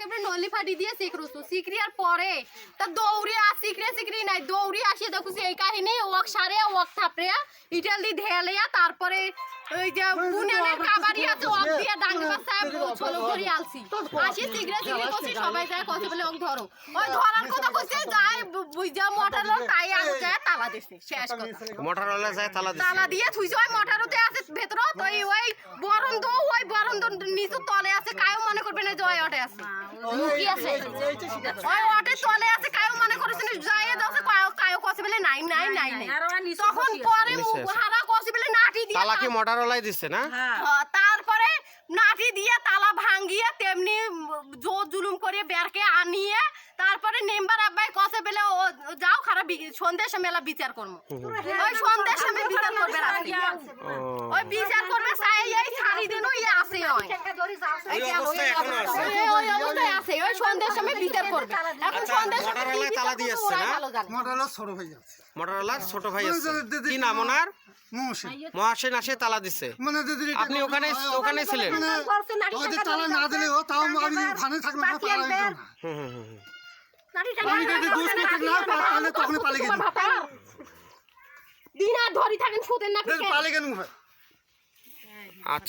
একেবারে নলি ফাটি দিয়ে সিকরুসু সিকরিয়ার পরে। তা দৌড়ে আর সিকরে সিকরি নাই। দৌড়ে আসি দেখুছি এই কাহিনী। ওক সারে ওক থাপড়ে ইটাল দি ঢেলিয়া তারপরে ওই যে বুনিয়ানের কাবারি আছে ওক দিয়ে ডাঙ্গি বাসায় ছোলো করি আলছি আসি সিকরে সিকরি করছি সবাই যায় কত বলে ওক ধরো। ওই ধরার কথা কইছে যায় বুঝা মোটর লোক তাই আগে যায় তালা দিছে শেষ কথা। মোটরওয়ালা যায় তালা দিছে তালা দিয়ে থুইছে ওই মোটরতে আছে ভেতরত ওই ওই বরন্দ ওই বরন্দ নিচু তলে আছে কায়ও মনে করবে না যে ওই অটে আছে কি আছে। ওই অটে তলে আছে কায়ও মনে করেছে যায় দাসে কায়ও কায়ও কছে বলে নাই নাই নাই নাই তখন পরে হারা কছে বলে নাটি দিয়ে তালা কি মোটরওয়ালাই দিছে না? হ্যাঁ, তারপরে নাটি দিয়ে তালা ভাঙ্গিয়ে তেমনি জোর জুলুম করে বেরকে আনিয়ে তারপরে নেম্বার আব্বাই কসে বেলে ও যাও খারাপ সন্ধ্যের সময় এলা বিচার করব ওই সন্ধ্যের সময় বিচার করবে ওই বিচার করবে চাই এই ছাড়ি দিন ওই। আছে। ওই এখনও আছে। ওই আছে সন্ধ্যের সময় বিচার করবে। এখন সন্ধ্যের সময় তালা দিয়ে না? মোটরওয়ালা ছোট হয়ে যাচ্ছে মোটরওয়ালার ছোট ভাই আছে কি নাম ওনার? মহাসেন আসে তালা দিছে। মানে আপনি ওখানে ওখানে ছিলেন? তালা না দিলেও তাও আমি ভানে থাকলে না পালা না। হুম, হুম, হুম, দিন। আর ধরি থাকেন সুদের না পালিয়ে গেলাম।